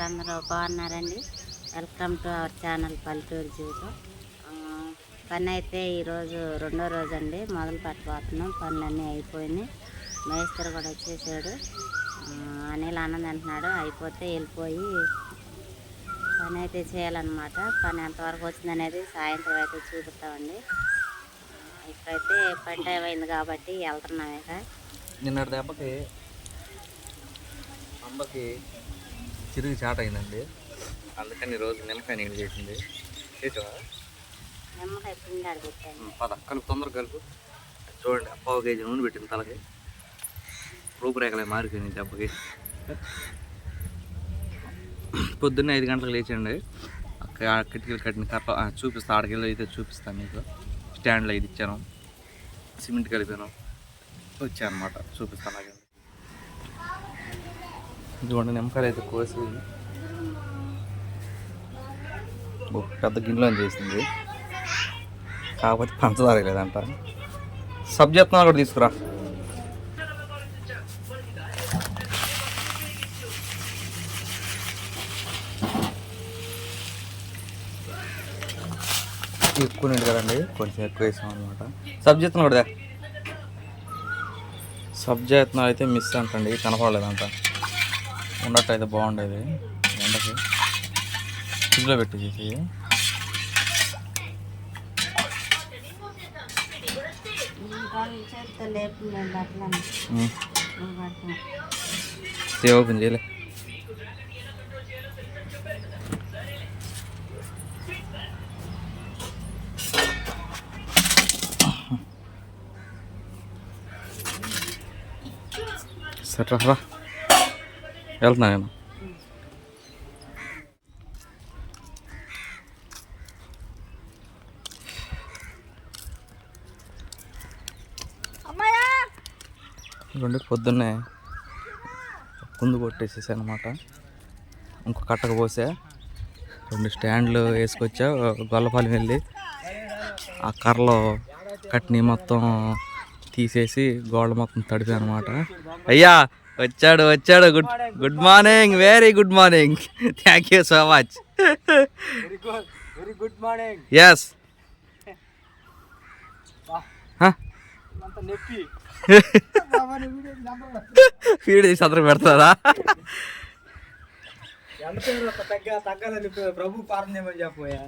ఉన్నారు అందరూ బాగున్నారండి. వెల్కమ్ టు అవర్ ఛానల్ పల్లెటూరు జీవితం పని అయితే ఈరోజు రెండో రోజు అండి మొదలు పెట్టబోతున్నాం. పనులన్నీ అయిపోయినాయి. మేస్త్రి కూడా వచ్చేసాడు. అనిల్ ఆనంద్ అంటున్నాడు అయిపోతే వెళ్ళిపోయి పని అయితే చేయాలన్నమాట. పని ఎంతవరకు వచ్చిందనేది సాయంత్రం అయితే చూపిస్తామండి. ఇప్పుడైతే పని టైం అయింది కాబట్టి వెళ్తున్నాం ఇక. నిన్నటి దెబ్బకి అమ్మకి చిరుగు చాట అయిందండి. అందుకని ఈరోజు నిమ్మకాయ నీళ్ళు చేసింది. చేసావా? అడిగిట్టాను పద కలుపు తొందరగా కలుపు. చూడండి పావు కేజీ నూనె పెట్టింది తలకి. రూపురేఖలే మారిపోయింది దెబ్బకి. పొద్దున్నే ఐదు గంటలకు లేచండి. కిటికీలు కట్టిన కప్ప ఆ, చూపిస్తా ఆడకెళ్ళి అయితే చూపిస్తాను మీకు. స్టాండ్లో ఇది ఇచ్చాను. సిమెంట్ కలిపాను. వచ్చాను అనమాట చూపిస్తాను నాకు. ఇదిగోండి నిమ్మకాయలు అయితే కోసి పెద్ద గిన్నెలో చేసింది? కాకపోతే పంచదార లేదంట. సబ్జెక్ట్ కూడా తీసుకురా. ఎక్కువ నీళ్ళు కదండి కొంచెం ఎక్కువ వేసాం అనమాట సబ్జెక్ట్ కూడా సబ్జెక్ట్ అయితే మిస్ అంటండి కనపడలేదంట. ఉండట్టు అయితే బాగుండేది. ఎండకి. ఫ్రిడ్జ్లో పెట్టి చేసి ఓపెన్ చేయలే. సరే రా. వెళ్తున్నా నేను. రెండు పొద్దున్నే కుందు కొట్టేసేసా అనమాట ఇంకో కట్టక పోసా. రెండు స్టాండ్లు వేసుకొచ్చా గొల్లపాలెం వెళ్ళి ఆ కర్రలో కట్ని మొత్తం తీసేసి గోడ మొత్తం తడిపా అనమాట అయ్యా! వచ్చాడు వచ్చాడు. Good good morning very good morning thank you so much very good morning yes feed తీసి అందరూ పెడతారా?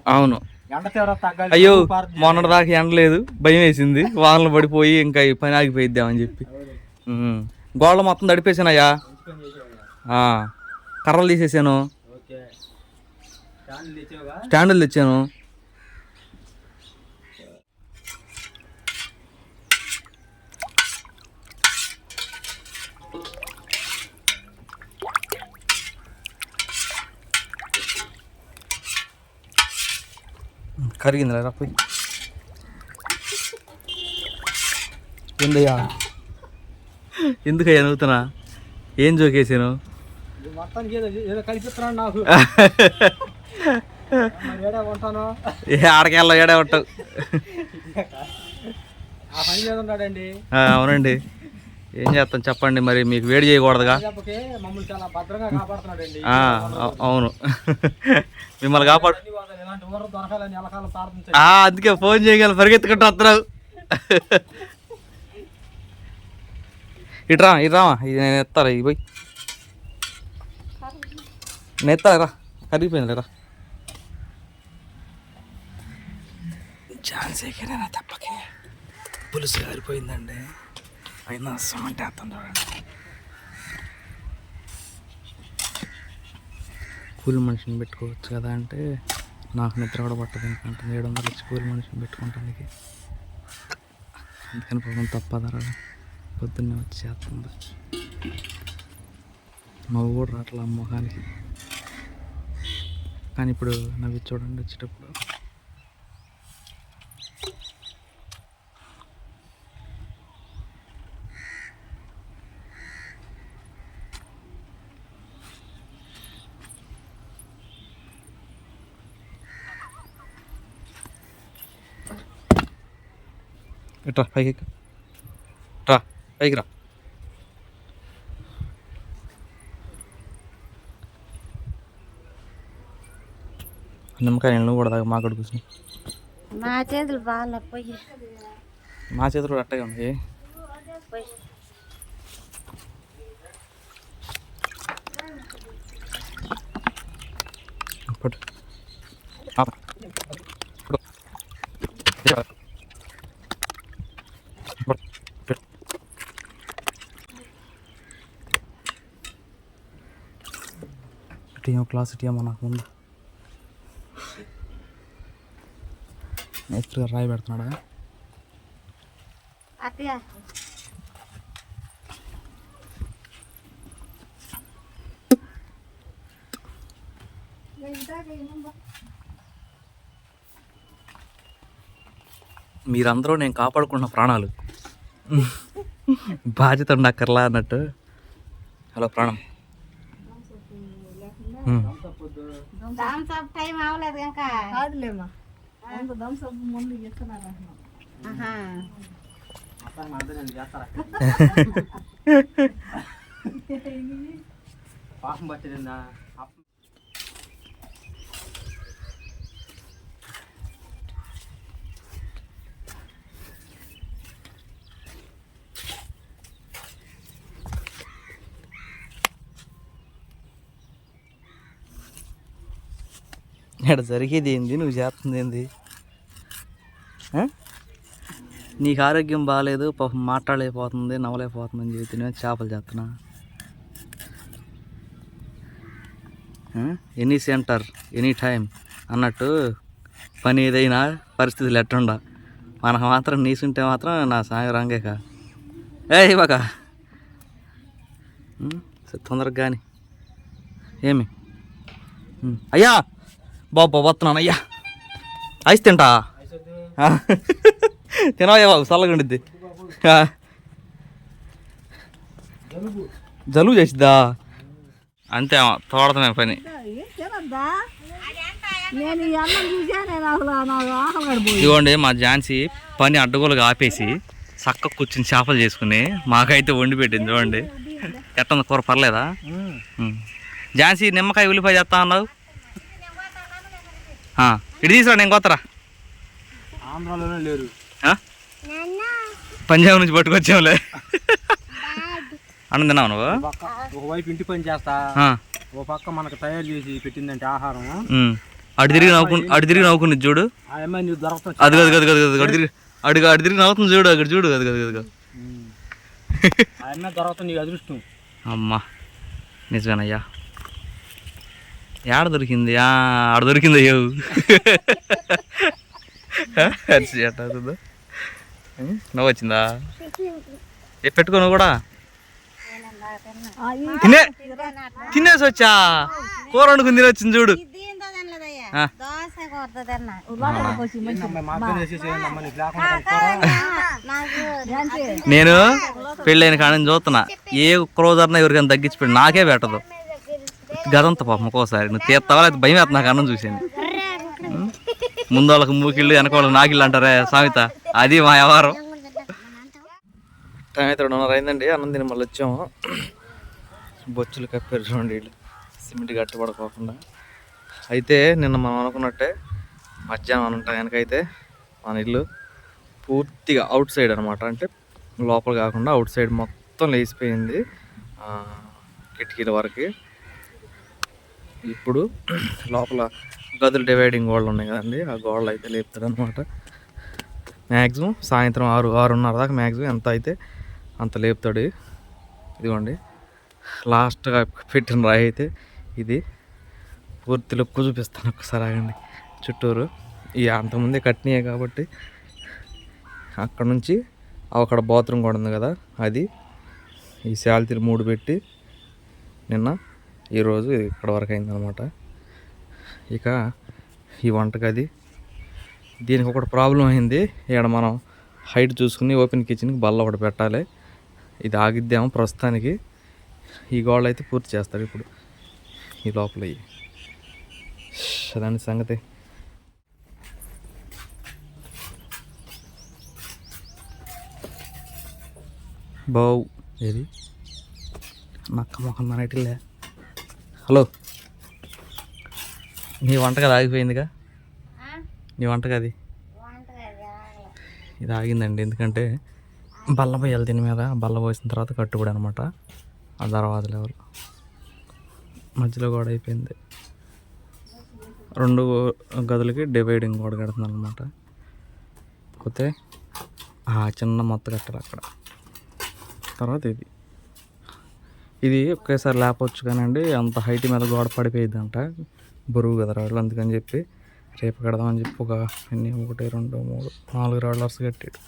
అవును. అయ్యో మొన్నటి దాకా ఎండలేదు భయం వేసింది. వానలు పడిపోయి ఇంకా పని ఆగిపోయిద్దామని చెప్పి. గోళ్ళ మొత్తం తడిపేసానయ్యా. కర్రలు తీసేసాను. స్టాండులు తెచ్చాను. కరిగింది రా పోయి. ఏందయ్యా? ఎందుకయ్యా నవ్వుతున్నా? ఏం జోకేసాను ఆడకెళ్ళ ఏడే ఉంటావు అవునండి. ఏం చేస్తాం చెప్పండి మరి మీకు వేడి చేయకూడదుగా? అవును. మిమ్మల్ని కాపాడు అందుకే ఫోన్ చేయగల పరిగెత్తుకుంటూ వస్తున్నావు. ఇట్రా ఇట్రామా ఇది నేను ఎత్తారా ఇది పోయి. నేను ఎత్తారా రా. కరిగిపోయింది రా. ఝాన్సీకి నేను తప్పకే పులుసు కారిపోయిందండి. అయినా సమంటే అర్థం చూడండి కూలి మనిషిని పెట్టుకోవచ్చు కదా అంటే నాకు నిద్ర కూడా పట్టదు ఎందుకంటే ఏడు వందలు ఇచ్చి కూలి మనిషిని పెట్టుకుంటానికి. అందుకని పాపం తప్పదరా పొద్దున్నే వచ్చి చేస్తుంది నవ్వు కూడా రావట్లే ఆ మొహానికి కానీ ఇప్పుడు నవ్వి చూడండి వచ్చేటప్పుడు ఇట్రా పైకి ఎక్కు. రా పైకి రా నిమ్మకాయ నీళ్ళు కూడా తాగు మాకు కూర్చుని మా చేతులు బాగా పోయి మా చేతులు కూడా అట్టగా ఉంది పోయి పట్టు ఆపు. పట్టు. పట్టు. పెట్టు. టీ ఒక క్లాస్ టీ అమ్మ నాకు ముందు. మేస్త్రి గారు రాయి పెడుతున్నాడా? మీరందరూ నేను కాపాడుకున్న ప్రాణాలు. బాధ్యత ఉండక్కర్లా అన్నట్టు. హలో ప్రాణం. థమ్స్ అప్ టైం అవ్వలేదు ఇంకా ముందు ఇస్తున్నారు ఆహా. పాపం పట్టిందా ఇక్కడ జరిగేది ఏంది నువ్వు చేస్తుంది ఏంది నీకు ఆరోగ్యం బాగాలేదు పాపం మాట్లాడలేకపోతుంది నవ్వలేకపోతుంది అని చెప్పి చేపలు చేస్తున్నా ఎనీ సెంటర్ ఎనీ టైం అన్నట్టు పని ఏదైనా పరిస్థితులు ఎట్టుండ మనకు మాత్రం నీసుంటే మాత్రం నా సాయం రంగేక. ఏ ఇవ్వక తొందరగా కానీ ఏమి? అయ్యా! బాబు వస్తున్నాను అయ్యా ఐస్ తింటా. తినవయ్యా బాబు చల్లగా ఉండిద్ది. ఆ. జలుబు చేసిద్దా? అంతే తోడతమే పని. ఇదిగోండి మా ఝాన్సీ పని అడ్డగోలుగా ఆపేసి చక్క కూర్చుని చేపలు చేసుకుని మాకైతే వండి పెట్టింది చూడండి. ఎట్టుంది కూర పర్లేదా. ఝాన్సీ నిమ్మకాయ ఉల్లిపాయ చేస్తా అన్నావు? ఆ, ఇటు తీసుకురా నేను కొత్తరా ఆంధ్రాలోనే లేరు? పంజాబ్ నుంచి పట్టుకొచ్చాంలే అన్నం తిన్నావు నువ్వు? ఒకవైపు ఇంటి పని చేస్తా. ఓ పక్క మనకు తయారు చేసి పెట్టిందంటే ఆహారం. అటు తిరిగి నవ్వుకు అటు తిరిగి నవ్వుకుని చూడు. అది కాదు కాదు కాదు అటు తిరిగి అడుగు అటు తిరిగి నవ్వుతుంది చూడు అక్కడ చూడు అది కాదు కాదు ఆ అమ్మాయి దొరకతా నీకు అదృష్టం. అమ్మా. నిజమేనయ్యా. ఏడ దొరికింది? ఆడ దొరికింది అయ్యో నవ్వు వచ్చిందా? ఏ పెట్టుకో కూడా. తినే తినేసి వచ్చా? కూర వండుకుని తినొచ్చింది చూడు. నేను పెళ్ళైన కాడని చూస్తున్నా. ఏ క్రోజర్నా ఎవరికైనా తగ్గించిపోయి నాకే పెట్టదు. గదంత పాపం ఒక్కోసారి. నువ్వు తీస్తావా లేదా భయం వేస్తా నాకు అన్నం చూసాను ముందు వాళ్ళకి మూకిళ్ళు వెనక వాళ్ళకి నాకిళ్ళు అంటారే సామెత అది మా వ్యవహారం. టైం అయితే రెండున్నర అయిందండి. అన్నం తిని మళ్ళీ వచ్చాము. బొచ్చులు కప్పారు చూడండి వీళ్ళు. సిమెంట్ గట్టిపడకోకుండా అయితే నిన్న మనం అనుకున్నట్టే మధ్యాహ్నం అనుంటా కనుకైతే మన ఇల్లు పూర్తిగా అవుట్ సైడ్ అనమాట అంటే లోపల కాకుండా అవుట్ సైడ్ మొత్తం లేచిపోయింది. ఆ, కిటికీల వరకు. ఇప్పుడు లోపల గదులు డివైడింగ్ గోడలు ఉన్నాయి కదండి ఆ గోడలు అయితే లేపుతాడు అనమాట మ్యాక్సిమం సాయంత్రం ఆరు ఆరున్నర దాకా మ్యాక్సిమం ఎంత అయితే అంత లేపుతాడు. ఇదిగోండి లాస్ట్గా పెట్టిన రాయి అయితే ఇది. పూర్తి లుక్ చూపిస్తాను ఒకసారి ఆగండి. చుట్టూరు ఈ అంతకుముందే కట్టినాయే కాబట్టి అక్కడ నుంచి అక్కడ బాత్రూమ్ కూడా ఉంది కదా అది. ఈ శాలితీలు మూడు పెట్టి నిన్న ఈరోజు ఇక్కడ వరకు అయిందనమాట ఇక ఈ వంటగది దీనికి ఒకటి ప్రాబ్లం అయింది. ఇక్కడ మనం హైట్ చూసుకుని ఓపెన్ కిచెన్కి బల్ల ఒకటి పెట్టాలి. ఇది ఆగిద్దాము ప్రస్తుతానికి. ఈ గోడలు అయితే పూర్తి చేస్తాడు ఇప్పుడు. ఈ లోపల దాని అదండి సంగతి. బావు. ఏది? నక్క మొక్కలు మన హలో. నీ వంటగది ఆగిపోయిందిగా? నీ వంటగది? ఇది ఆగిందండి ఎందుకంటే బల్ల పోయాలి దీని మీద. బల్ల పోసిన తర్వాత కట్టుబడి అనమాట. ఆ తర్వాత లెవెల్. మధ్యలో గోడ అయిపోయింది. రెండు గదులకి డివైడింగ్ గోడ కడుతుంది అనమాట కాకపోతే ఆ చిన్న మొత్త కట్టారు అక్కడ. తర్వాత ఇది. ఇది ఒకేసారి లేపవచ్చు కానండి అంత హైట్ మీద గోడ పడిపోయిద్దంట బరువు కదా రాళ్ళు అందుకని చెప్పి రేపు కడదామని చెప్పి ఒక ఎన్ని ఒకటి రెండు మూడు నాలుగు రాళ్ళు వరుస కట్టాడు.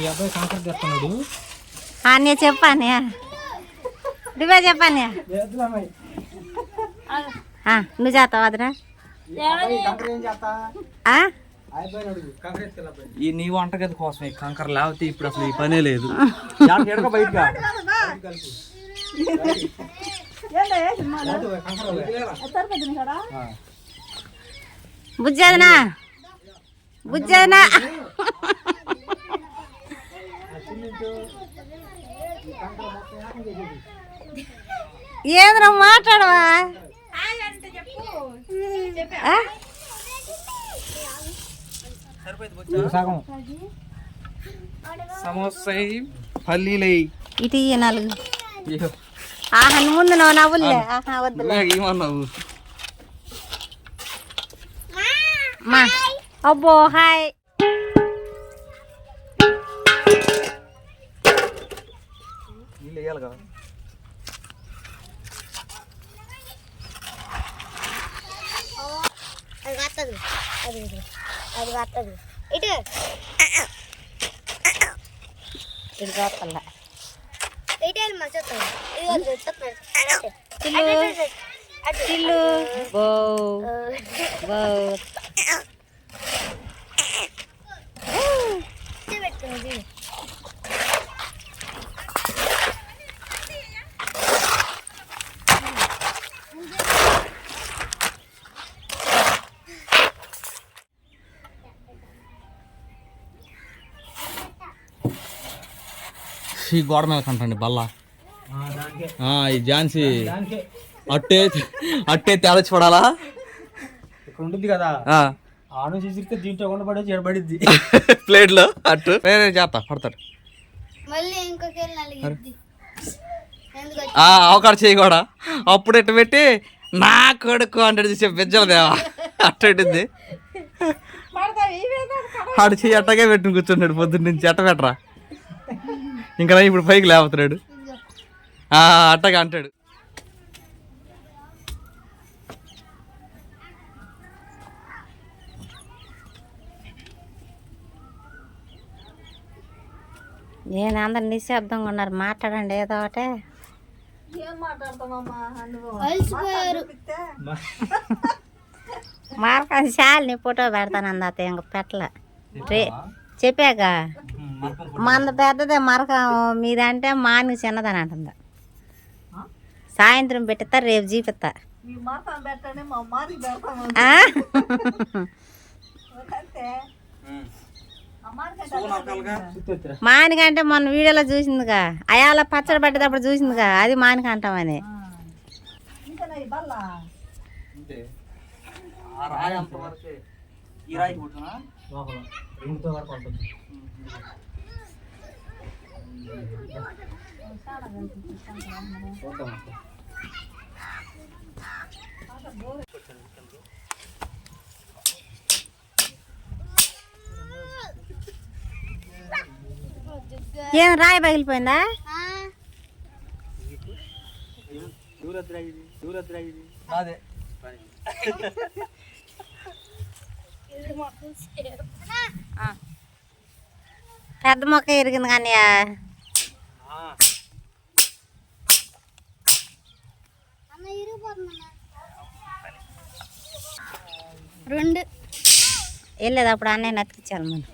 మీ అబ్బాయి కాంట్రాక్ట్ చేస్తున్నాడు. అన్నీ చెప్పాను నువ్వే చెప్పాను నువ్వు చేస్తావు ఎత్తుకెళ్ళిపోయి ఈ నీ వంటగది కోసమే కంకర లేకపోతే ఇప్పుడు అసలు ఈ పనే లేదు. కదా బుజ్జేదనా బుజ్జేదనా ఏంద్రా మాట్లాడవా? సమోసా పల్లీలై ఇటు నాలుగు. ఆహా ముందు నువ్వు నవ్వులే. ఆహా వద్దు మా. అబ్బో హాయ్. నీళ్ళు వేయాలి కదా అది కాస్తది అది ఇది. అది కాస్తది ఇటు ఇది గోపల్ల ఇటు వెళ్ళి ఈ గోడ మీద కంటండి బల్ల. దానికే. ఆ, ఈ ఝాన్సీ దానికే. అట్టే అట్టే తేలచి పడాలా ఇక్కడ ఉంటుంది కదా. ఆ. ఆ నుంచి చిరికితే దీంట్లో కొండ పడేసి ఎడబడిద్ది ప్లేట్లో అట్టు. చేస్తా పడతాడు. అవకాశం చేయి కూడా. అప్పుడు ఇట్టు పెట్టి నా కొడుకు అంటే చూసే పెంచలేదేవా అట్ట పెట్టింది. ఆడు చెయ్యి అట్టగే పెట్టుకుని కూర్చున్నాడు పొద్దున్న నుంచి అట్ట పెట్టరా? ఇంకా ఇప్పుడు పైకి లేపుతున్నాడు ఆ, అట్టగా అంటాడు నేను అందరు నిశ్శబ్దంగా ఉన్నారు మాట్లాడండి ఏదో ఒకటే మార్కాన్ని చాలు నీ ఫోటో పెడతాను అందాత ఇంక పెట్టలే చెప్పాక మంద పెద్దదే మరక మీదంటే మాని చిన్నదని అంటుంది. సాయంత్రం పెట్టిస్తా రేపు చూపిస్తా. మీ మాసం పెట్టండి మా మాది పెడతాము. ఆ? అంతే ఆ మాదికంటే సుత్తెత్తురా. మానికంటే మొన్న వీడియోలో చూసిందిగా. అయాల పచ్చడి పట్టేటప్పుడు చూసిందిగా. అది మానిక అంటామని. ఇంకా ఈ బల్ల లోపల రెండుతో వరకు ఉంటుంది చూద్దాం అక్క. ఏం రాయి పగిలిపోయిందా అదే పెద్ద మొక్క ఇరిగింది కానీ రెండు వెళ్ళలేదు అప్పుడు అన్నయ్య నతికిచ్చాను మనం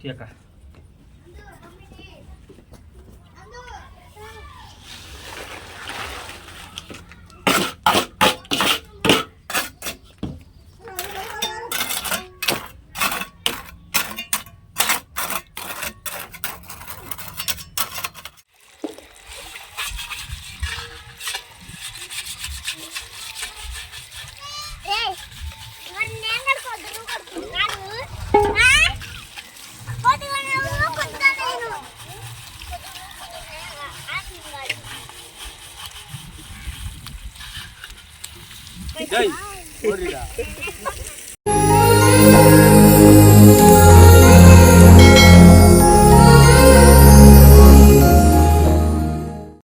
ఆ? ఆ. டேய் ஓடிடா.